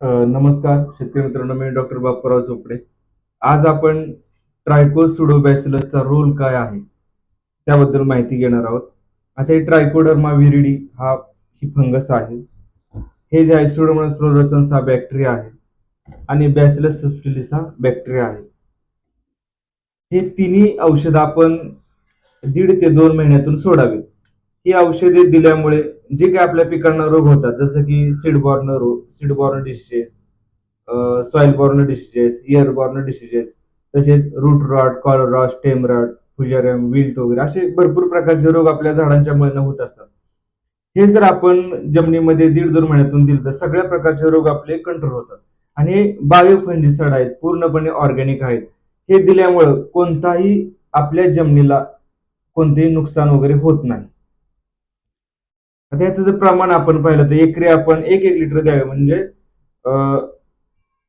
नमस्कार शेतकरी मित्रांनो मी डॉक्टर बाप्पाराव चोपडे आज आपण ट्रायकोसुडोबॅसिलसचा रोल काय आहे त्याबद्दल माहिती घेणार आहोत. आता हे ट्रायकोडर्मा विरिडी हा ही फंगस आहे. हे जे आहे सुडोमोनास फ्लोरोसन्स हा बॅक्टेरिया आहे आणि बॅसिलस सबस्टिलिस हा बॅक्टेरिया आहे. हे तिन्ही औषधं आपण दीड ते दोन महिन्यातून सोडावी ही औषधे दिल्यामुळे जे काही आपल्या पिकांना रोग होतात जसं की सीडबॉर्न रोग seedborne diseases soil borne diseases air borne diseases तसेच root rot collar rot stem rot fusarium wilt वगैरे असे भरपूर प्रकारचे रोग आपल्या झाडांच्या मुळे होत असतात. हे जर आपण जमिनीमध्ये दीड दोन महिन्यातून दिलं तर सगळ्या प्रकारचे रोग आपले कंट्रोल होतात. आणि हे बायो फंजिसाइड आहेत पूर्णपणे ऑर्गॅनिक आहेत. हे दिल्यामुळं कोणताही आपल्या जमिनीला कोणतेही नुकसान वगैरे होत नाही. आता याचं जर प्रमाण आपण पाहिलं तर एकरी आपण एक एक लिटर द्यावे म्हणजे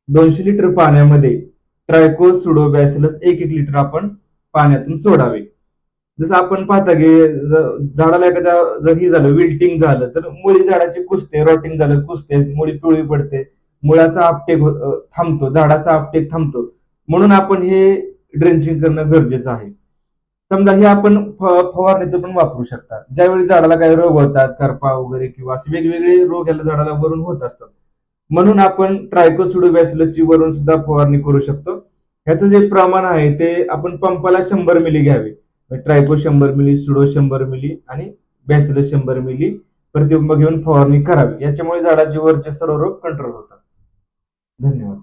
दोनशे लिटर पाण्यामध्ये ट्रायकोसुडोबॅसिलस एक एक लिटर आपण पाण्यातून सोडावे. जसं आपण पाहता की झाडाला एखाद्या जर ही झालं विल्टिंग झालं तर मुळी झाडाची कुसते रॉटिंग झालं कुसते मुळी पिवळी पडते मुळाचा आपटेक थांबतो झाडाचा आपटेक थांबतो. म्हणून आपण हे ड्रेंचिंग करणं गरजेचं आहे. समजा हे आपण फवारणीतून पण वापरू शकता ज्यावेळी झाडाला काही रोग होतात करपा वगैरे किंवा असे वेगवेगळे रोग याला झाडाला वरून होत असतात. म्हणून आपण ट्रायकोसुडोबॅसिलसची वरून सुद्धा फवारणी करू शकतो. ह्याचं जे प्रमाण आहे ते आपण पंपाला शंभर मिली घ्यावे. ट्रायको शंभर मिली सुडो शंभर मिली आणि बॅसिलस शंभर मिली प्रतिबिंब घेऊन फवारणी करावी. याच्यामुळे झाडाचे वरचे सर्व रोग कंट्रोल होतात. धन्यवाद.